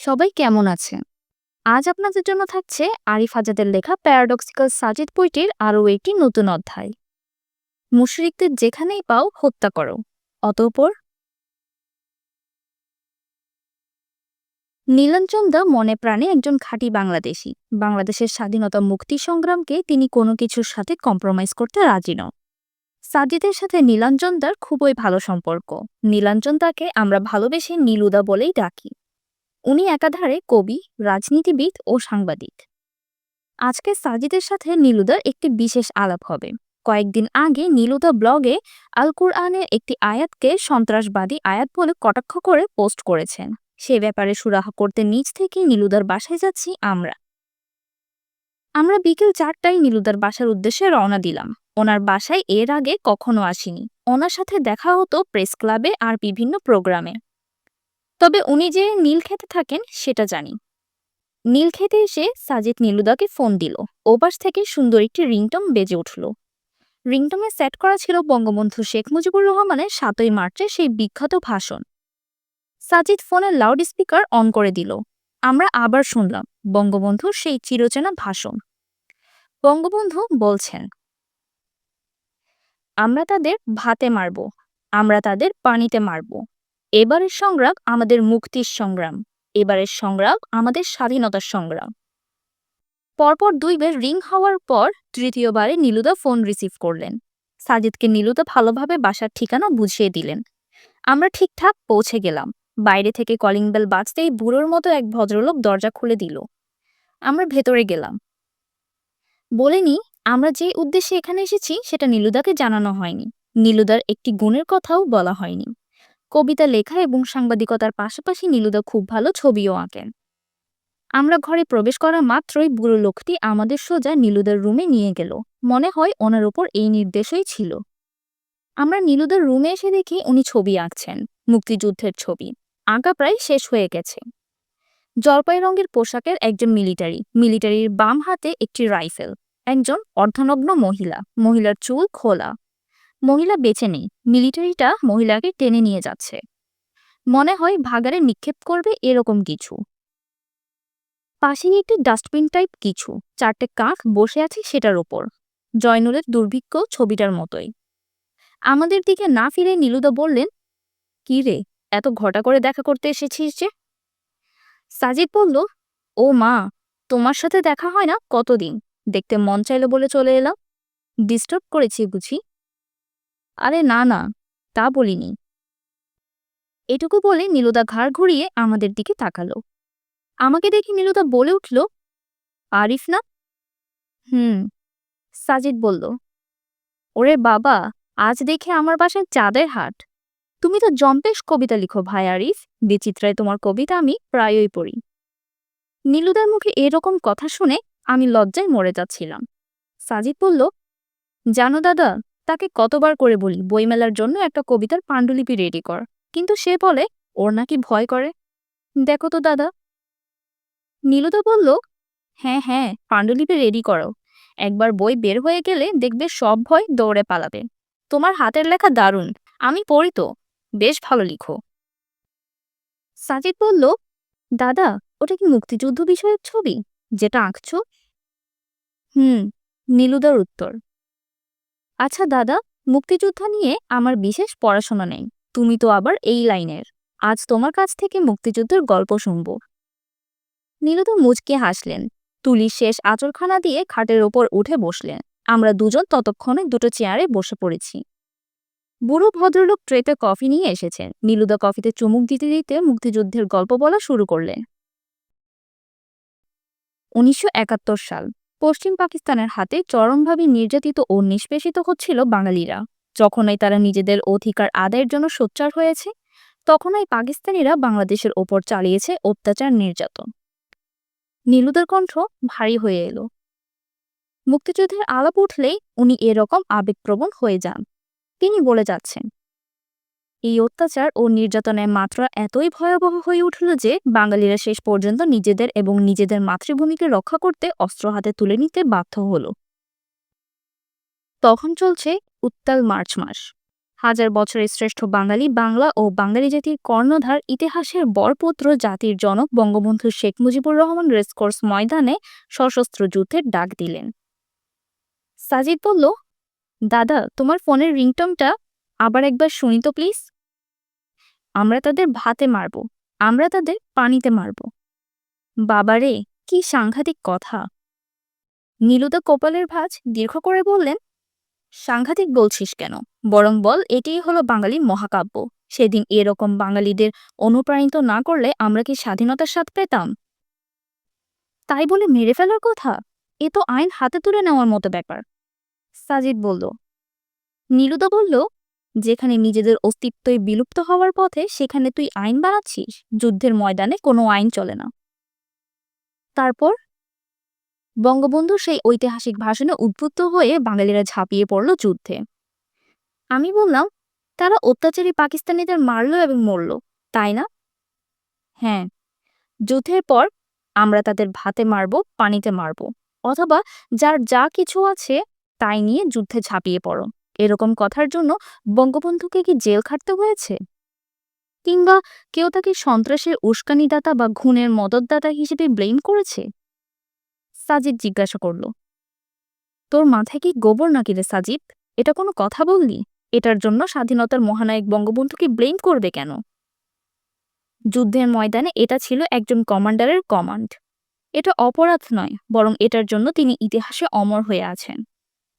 সবাই কেমন আছেন আজ আপনাদের জন্য থাকছে আরিফ আজাদের লেখা প্যারাডক্সিক্যাল সাজিদ বইটির আরও একটি নতুন অধ্যায়। মুশরিকদের যেখানেই পাও হত্যা করো। অতঃপর নীলাঞ্জন দা মনে প্রাণে একজন খাঁটি বাংলাদেশী। বাংলাদেশের স্বাধীনতা মুক্তি সংগ্রামকে তিনি কোনো কিছুর সাথে কম্প্রোমাইজ করতে রাজি নন। সাজিদের সাথে নীলাঞ্জন দার খুবই ভালো সম্পর্ক। নীলাঞ্জন দাকে আমরা ভালোবেসে নীলুদা বলেই ডাকি। উনি একাধারে কবি, রাজনীতিবিদ ও সাংবাদিক। আজকে সাজিদের সাথে নীলুদার একটি বিশেষ আলাপ হবে। কয়েকদিন আগে নীলুদা ব্লগে আল কুরআনের একটি আয়াতকে সন্ত্রাসবাদী আয়াত বলে কটাক্ষ করে পোস্ট করেছেন। সে ব্যাপারে সুরাহা করতে নিজ থেকে নীলুদার বাসায় যাচ্ছি আমরা। আমরা বিকেল চারটায় নীলুদার বাসার উদ্দেশ্যে রওনা দিলাম। ওনার বাসায় এর আগে কখনো আসিনি। ওনার সাথে দেখা হতো প্রেস ক্লাবে আর বিভিন্ন প্রোগ্রামে। তবে উনি যে নীল খেতে থাকেন, সেটা জানি। নীল খেতে এসে সাজিদ নীলুদাকে ফোন দিল। ওপাশ থেকে সুন্দর একটি রিংটং বেজে উঠল। রিংটমে সেট করা ছিল বঙ্গবন্ধু শেখ মুজিবুর রহমানের সাতই মার্চে সেই বিখ্যাত ভাষণ। সাজিদ ফোনের লাউড স্পিকার অন করে দিল। আমরা আবার শুনলাম বঙ্গবন্ধুর সেই চিরচেনা ভাষণ। বঙ্গবন্ধু বলছেন, আমরা তাদের ভাতে মারব, আমরা তাদের পানিতে মারব। এবারের সংগ্রাম আমাদের মুক্তির সংগ্রাম, এবারের সংগ্রাম আমাদের স্বাধীনতার সংগ্রাম। পরপর দুইবার রিং হওয়ার পর তৃতীয়বারে নীলুদা ফোন রিসিভ করলেন। সাজিদকে নীলুদা ভালোভাবে বাসার ঠিকানা বুঝিয়ে দিলেন। আমরা ঠিকঠাক পৌঁছে গেলাম। বাইরে থেকে কলিং বেল বাজতেই বুড়োর মতো এক ভদ্রলোক দরজা খুলে দিল। আমরা ভেতরে গেলাম। বলেনি আমরা যে উদ্দেশ্যে এখানে এসেছি সেটা নীলুদাকে জানানো হয়নি। নীলুদার একটি গুণের কথাও বলা হয়নি। কবিতা লেখা এবং সাংবাদিকতার পাশাপাশি নীলুদা খুব ভালো ছবিও আঁকেন। আমরা ঘরে প্রবেশ করা মাত্রই বুড়ো লোকটি আমাদের সোজা নীলুদার রুমে নিয়ে গেল। মনে হয় ওনার ওপর এই নির্দেশই ছিল। আমরা নীলুদার রুমে এসে দেখি উনি ছবি আঁকছেন, মুক্তিযুদ্ধের ছবি। আঁকা প্রায় শেষ হয়ে গেছে। জলপাই রঙের পোশাকের একজন মিলিটারি। মিলিটারির বাম হাতে একটি রাইফেল। একজন অর্ধনগ্ন মহিলা। মহিলার চুল খোলা। মহিলা বেঁচে নেই। মিলিটারিটা মহিলাকে টেনে নিয়ে যাচ্ছে। মনে হয় ভাগারে নিক্ষেপ করবে এরকম কিছু। পাশেই একটি ডাস্টবিন টাইপ কিছু। চারটে কাক বসে আছে সেটার ওপর। জয়নুলের দুর্ভিক্ষ ছবিটার মতোই। আমাদের দিকে না ফিরে নীলুদা বললেন, কি রে, এত ঘটা করে দেখা করতে এসেছিস যে? সাজিদ বলল, ও মা, তোমার সাথে দেখা হয় না কতদিন? দেখতে মন চাইলো বলে চলে এলাম। ডিস্টার্ব করেছি বুঝি? আরে না না, তা বলিনি। এটুকু বলে নীলুদা ঘাড় ঘুরিয়ে আমাদের দিকে তাকালো। আমাকে দেখে নীলুদা বলে উঠল, আরিফ না? হুম, সাজিদ বলল। ওরে বাবা, আজ দেখে আমার বাসায় চাঁদের হাট। তুমি তো জম্পেশ কবিতা লিখো ভাই আরিফ, বিচিত্রায় তোমার কবিতা আমি প্রায়ই পড়ি। নীলুদার মুখে এরকম কথা শুনে আমি লজ্জায় মরে যাচ্ছিলাম। সাজিদ বলল, জানো দাদা তাকে কতবার করে বলি, বইমেলার জন্য একটা কবিতার পাণ্ডুলিপি রেডি কর। কিন্তু সে বলে, ওর নাকি ভয় করে? দেখো তো দাদা। নীলুদা বলল হ্যাঁ হ্যাঁ পাণ্ডুলিপি রেডি করো। একবার বই বের হয়ে গেলে দেখবে সব ভয় দৌড়ে পালাবে। তোমার হাতের লেখা দারুণ, আমি পড়ি তো, বেশ ভালো লিখো। সাজিদ বলল, দাদা, ওটা কি মুক্তিযুদ্ধ বিষয়ক ছবি, যেটা আঁকছো? হুম, নীলুদার উত্তর। আচ্ছা দাদা, মুক্তিযোদ্ধা নিয়ে আমার বিশেষ পড়াশোনা নেই। তুমি তো আবার এই লাইনের। আজ তোমার কাছ থেকে মুক্তিযুদ্ধের গল্প শুনব। নীলুদা মুচকে হাসলেন। তুলির শেষ আচরখানা দিয়ে খাটের ওপর উঠে বসলেন। আমরা দুজন ততক্ষণে দুটো চেয়ারে বসে পড়েছি। বুড়ো ভদ্রলোক ট্রেতে কফি নিয়ে এসেছেন। নীলুদা কফিতে চুমুক দিতে দিতে মুক্তিযুদ্ধের গল্প বলা শুরু করলেন। উনিশশো একাত্তর সাল। পশ্চিম পাকিস্তানের হাতে চরমভাবে নির্যাতিত ও নিষ্পেষিত হচ্ছিল বাঙালিরা। যখনই তারা নিজেদের অধিকার আদায়ের জন্য সোচ্চার হয়েছে, তখনই পাকিস্তানিরা বাংলাদেশের ওপর চালিয়েছে অত্যাচার নির্যাতন। নীলুদের কণ্ঠ ভারী হয়ে এলো। মুক্তিযুদ্ধের আলাপ উঠলেই উনি এরকম আবেগপ্রবণ হয়ে যান। তিনি বলে যাচ্ছেন এই অত্যাচার ও নির্যাতনের মাত্রা এতই ভয়াবহ হয়ে উঠল যে বাঙালিরা শেষ পর্যন্ত নিজেদের এবং নিজেদের মাতৃভূমিকে রক্ষা করতে অস্ত্র হাতে তুলে নিতে বাধ্য হল। তখন চলছে উত্তাল মার্চ মাস। হাজার বছরের শ্রেষ্ঠ বাঙালি বাংলা ও বাঙালি জাতির কর্ণধার ইতিহাসের বরপুত্র জাতির জনক বঙ্গবন্ধু শেখ মুজিবুর রহমান রেসকোর্স ময়দানে সশস্ত্র যুদ্ধের ডাক দিলেন। সাজিদ বলল, দাদা, তোমার ফোনের রিংটনটা আবার একবার শুনি তো প্লিজ আমরা তাদের ভাতে মারব। আমরা তাদের পানিতে মারব। বাবারে, কি সাংঘাতিক কথা। নীলুদা কপালের ভাঁজ দীর্ঘ করে বললেন, সাংঘাতিক বলছিস কেন? বরং বল, এটিই হলো বাঙালি মহাকাব্য। সেদিন এরকম বাঙালিদের অনুপ্রাণিত না করলে আমরা কি স্বাধীনতার স্বাদ পেতাম? তাই বলে মেরে ফেলার কথা? এ তো আইন হাতে তুলে নেওয়ার মতো ব্যাপার, সাজিদ বলল। নীলুদা বলল যেখানে নিজেদের অস্তিত্বই বিলুপ্ত হওয়ার পথে সেখানে তুই আইন বানাচ্ছিস, যুদ্ধের ময়দানে কোনো আইন চলে না। তারপর বঙ্গবন্ধু সেই ঐতিহাসিক ভাষণে উদ্বুদ্ধ হয়ে বাঙালিরা ঝাঁপিয়ে পড়ল যুদ্ধে। আমি বললাম, তারা অত্যাচারী পাকিস্তানিদের মারল এবং মরল, তাই না? হ্যাঁ যুদ্ধের পর আমরা তাদের ভাতে মারব, পানিতে মারব, অথবা যার যা কিছু আছে তাই নিয়ে যুদ্ধে ঝাঁপিয়ে পড়ো। এরকম কথার জন্য বঙ্গবন্ধুকে কি জেল খাটতে হয়েছে? কিংবা কেউ তাকে সন্ত্রাসের উস্কানিদাতা বা খুনের মদতদাতা হিসেবে ব্লেম করেছে? সাজিদ জিজ্ঞাসা করল। তোর মাথায় কি গোবর নাকি রে সাজিদ? এটা কোনো কথা বললি? এটার জন্য স্বাধীনতার মহানায়ক বঙ্গবন্ধুকে ব্লেম করবে কেন? যুদ্ধের ময়দানে এটা ছিল একজন কমান্ডারের কমান্ড। এটা অপরাধ নয়, বরং এটার জন্য তিনি ইতিহাসে অমর হয়ে আছেন।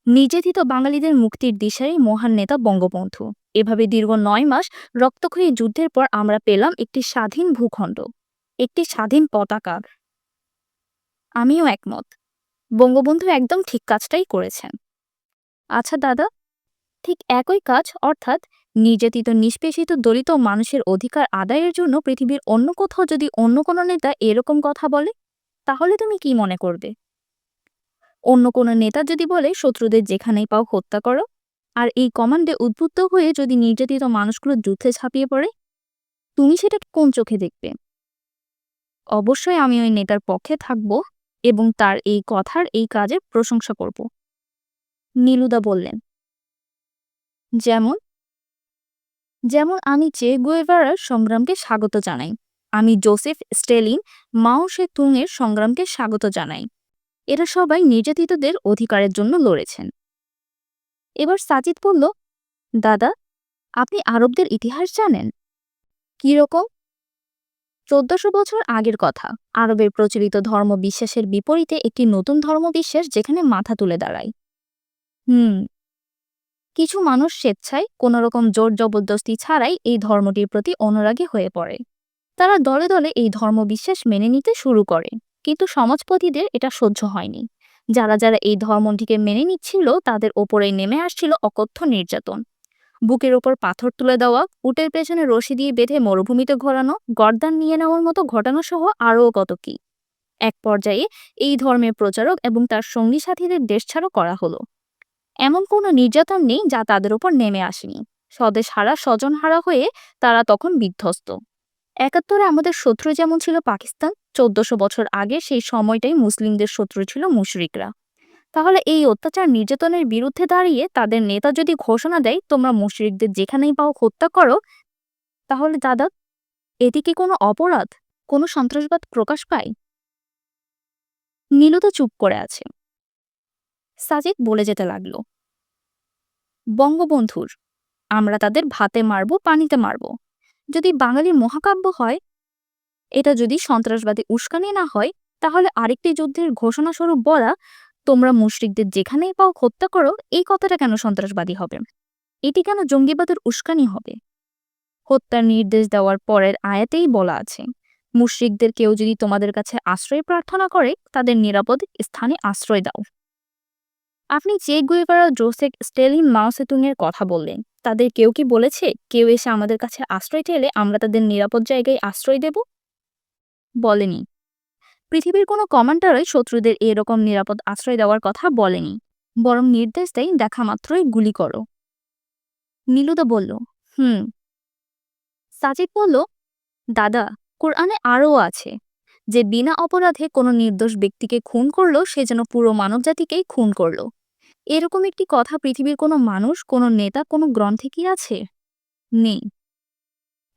নির্যাতিত বাঙালিদের মুক্তির দিশারই মহান নেতা বঙ্গবন্ধু। এভাবে দীর্ঘ নয় মাস রক্তক্ষয়ী যুদ্ধের পর আমরা পেলাম একটি স্বাধীন ভূখণ্ড, একটি স্বাধীন পতাকা। আমিও একমত। বঙ্গবন্ধু একদম ঠিক কাজটাই করেছেন। আচ্ছা দাদা, ঠিক একই কাজ, অর্থাৎ নির্যাতিত, নিষ্পেষিত, দলিত মানুষের অধিকার আদায়ের জন্য পৃথিবীর অন্য কোথাও যদি অন্য কোনো নেতা এরকম কথা বলে, তাহলে তুমি কি মনে করবে? অন্য কোনো নেতা যদি বলে, শত্রুদের যেখানেই পাও হত্যা করো। আর এই কমান্ডে উদ্বুদ্ধ হয়ে যদি নির্যাতিত মানুষগুলো যুদ্ধে ঝাঁপিয়ে পড়ে, তুমি সেটা কোন চোখে দেখবে? অবশ্যই আমি ওই নেতার পক্ষে থাকব এবং তার এই কথার এই কাজের প্রশংসা করব। নীলুদা বললেন। যেমন? যেমন আমি চে গুয়েভারার সংগ্রামকে স্বাগত জানাই। আমি জোসেফ স্টেলিন, মাও সে তুংয়ের সংগ্রামকে স্বাগত জানাই। এরা সবাই নির্যাতিতদের অধিকারের জন্য লড়েছেন। এবার সাজিদ বলল, দাদা, আপনি আরবদের ইতিহাস জানেন? কীরকম চোদ্দশো বছর আগের কথা। আরবের প্রচলিত ধর্ম বিশ্বাসের বিপরীতে একটি নতুন ধর্মবিশ্বাস যেখানে মাথা তুলে দাঁড়ায়। হুম। কিছু মানুষ স্বেচ্ছায় কোনো রকম জোর জবরদস্তি ছাড়াই এই ধর্মটির প্রতি অনুরাগী হয়ে পড়ে। তারা দলে দলে এই ধর্মবিশ্বাস মেনে নিতে শুরু করে। কিন্তু সমাজপতিদের এটা সহ্য হয়নি। যারা যারা এই ধর্মটিকে মেনে নিচ্ছিল, তাদের ওপরে নেমে আসছিল অকথ্য নির্যাতন। বুকের ওপর পাথর তুলে দেওয়া, উটের পেছনে রশি দিয়ে বেঁধে মরুভূমিতে ঘোরানো, গর্দান নিয়ে নেওয়ার মতো ঘটনা সহ আরও কত কি। এক পর্যায়ে এই ধর্মের প্রচারক এবং তার সঙ্গী সাথীদের দেশছাড়ো করা হলো। এমন কোনো নির্যাতন নেই যা তাদের ওপর নেমে আসেনি। স্বদেশ হারা, স্বজন হারা হয়ে তারা তখন বিধ্বস্ত। একাত্তরে আমাদের শত্রু যেমন ছিল পাকিস্তান, চোদ্দশো বছর আগে সেই সময়টাই মুসলিমদের শত্রু ছিল মুশরিকরা। তাহলে এই অত্যাচার নির্যাতনের বিরুদ্ধে দাঁড়িয়ে তাদের নেতা যদি ঘোষণা দেয়, তোমরা মুশরিকদের যেখানেই পাও হত্যা করো, তাহলে দাদা এটি কি কোনো অপরাধ, কোনো সন্ত্রাসবাদ প্রকাশ পায়? নীলু তো চুপ করে আছে। সাজিদ বলে যেতে লাগল, বঙ্গবন্ধুর, আমরা তাদের ভাতে মারব, পানিতে মারব। যদি বাঙালির মহাকাব্য হয়, এটা যদি সন্ত্রাসবাদী উস্কানি না হয়, তাহলে আরেকটি যুদ্ধের ঘোষণাস্বরূপ বলা, তোমরা মুশরিকদের যেখানেই পাও হত্যা করো, এই কথাটা কেন সন্ত্রাসবাদী হবে? এটি কেন জঙ্গিবাদের উস্কানি হবে? হত্যার নির্দেশ দেওয়ার পরের আয়াতেই বলা আছে, মুশরিকদের কেউ যদি তোমাদের কাছে আশ্রয় প্রার্থনা করে, তাদের নিরাপদ স্থানে আশ্রয় দাও। আপনি চে গুয়েভারা জোসেক স্টেলিন মাওসেতুংয়ের কথা বললেন তাদের কেউ কি বলেছে, কেউ এসে আমাদের কাছে আশ্রয় চাইলে আমরা তাদের নিরাপদ জায়গায় আশ্রয় দেব? বলেনি। পৃথিবীর কোনো কমান্ডারই শত্রুদের এরকম নিরাপদ আশ্রয় দেওয়ার কথা বলেনি, বরং নির্দেশ দেয় দেখা মাত্রই গুলি করো। নীলুদা বলল, হুম। সাজিদ বলল, দাদা, কোরআনে আরও আছে। যে বিনা অপরাধে কোনো নির্দোষ ব্যক্তিকে খুন করল, সে যেন পুরো মানবজাতিকেই খুন করল। এরকম একটি কথা পৃথিবীর কোনো মানুষ, কোনো নেতা, কোনো গ্রন্থে কি আছে? নেই।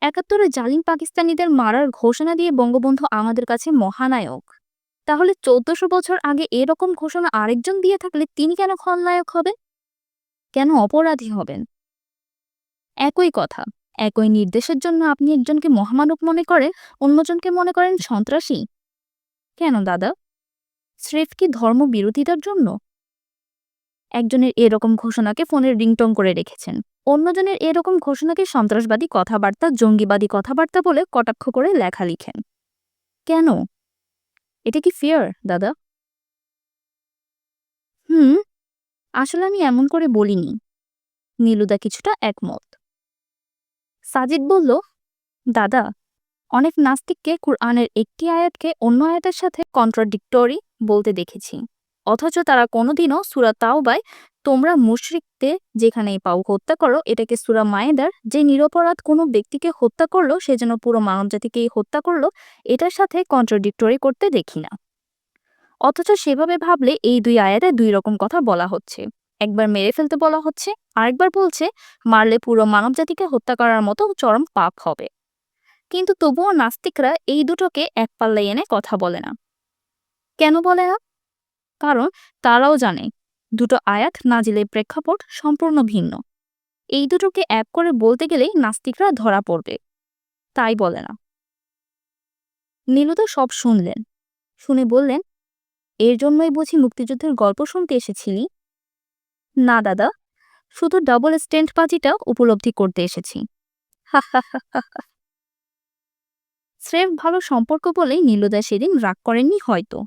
একাত্তরে জালিম পাকিস্তানিদের মারার ঘোষণা দিয়ে বঙ্গবন্ধু আমাদের কাছে মহানায়ক। তাহলে চোদ্দশো বছর আগে এরকম ঘোষণা আরেকজন দিয়ে থাকলে তিনি কেন খলনায়ক হবেন? কেন অপরাধী হবেন? একই কথা। একই নির্দেশের জন্য আপনি একজনকে মহামানব মনে করে, অন্যজনকে মনে করেন সন্ত্রাসী। কেন দাদা? স্রেফ কি ধর্ম বিরোধিতার জন্য? একজনের এরকম ঘোষণাকে ফোনের রিংটং করে রেখেছেন। অন্যজনের এরকম ঘোষণাকে সন্ত্রাসবাদী কথাবার্তা, জঙ্গিবাদী কথাবার্তা বলে কটাক্ষ করে লেখা লিখেন। কেন? এটা কি ফিয়ার দাদা? হুম, আসলে আমি এমন করে বলিনি। নীলুদা কিছুটা একমত। সাজিদ বলল, দাদা, অনেক নাস্তিককে কুরআনের একটি আয়াতকে অন্য আয়াতের সাথে কন্ট্রাডিক্টরি বলতে দেখেছি। অথচ তারা কোনোদিনও সুরা তাওবায় তোমরা মুশরিকদের যেখানেই পাও হত্যা করো, এটাকে সুরা মায়েদার যে নিরপরাধ কোনো ব্যক্তিকে হত্যা করল, সে যেন পুরো মানবজাতিকেই হত্যা করল, এটার সাথে কন্ট্রাডিক্টরি করতে দেখি না। অথচ সেভাবে ভাবলে এই দুই আয়াতে দুই রকম কথা বলা হচ্ছে। একবার মেরে ফেলতে বলা হচ্ছে, আরেকবার বলছে, মারলে পুরো মানবজাতিকে হত্যা করার মতো চরম পাপ হবে। কিন্তু তবুও নাস্তিকরা এই দুটোকে এক পাল্লায় এনে কথা বলে না। কেন বলে না? কারণ তারাও জানে দুটো আয়াত নাজিলের প্রেক্ষাপট সম্পূর্ণ ভিন্ন। এই দুটোকে এক করে বলতে গেলেই নাস্তিকরা ধরা পড়বে। তাই বলে না। নীলুদা সব শুনলেন। শুনে বললেন, এর জন্যই বুঝি মুক্তিযুদ্ধের গল্প শুনতে এসেছিলি? না, দাদা। শুধু ডাবল স্ট্যান্ড বাজিটা উপলব্ধি করতে এসেছি। স্রেফ ভালো সম্পর্ক বলেই নীলুদা সেদিন রাগ করেননি হয়তো।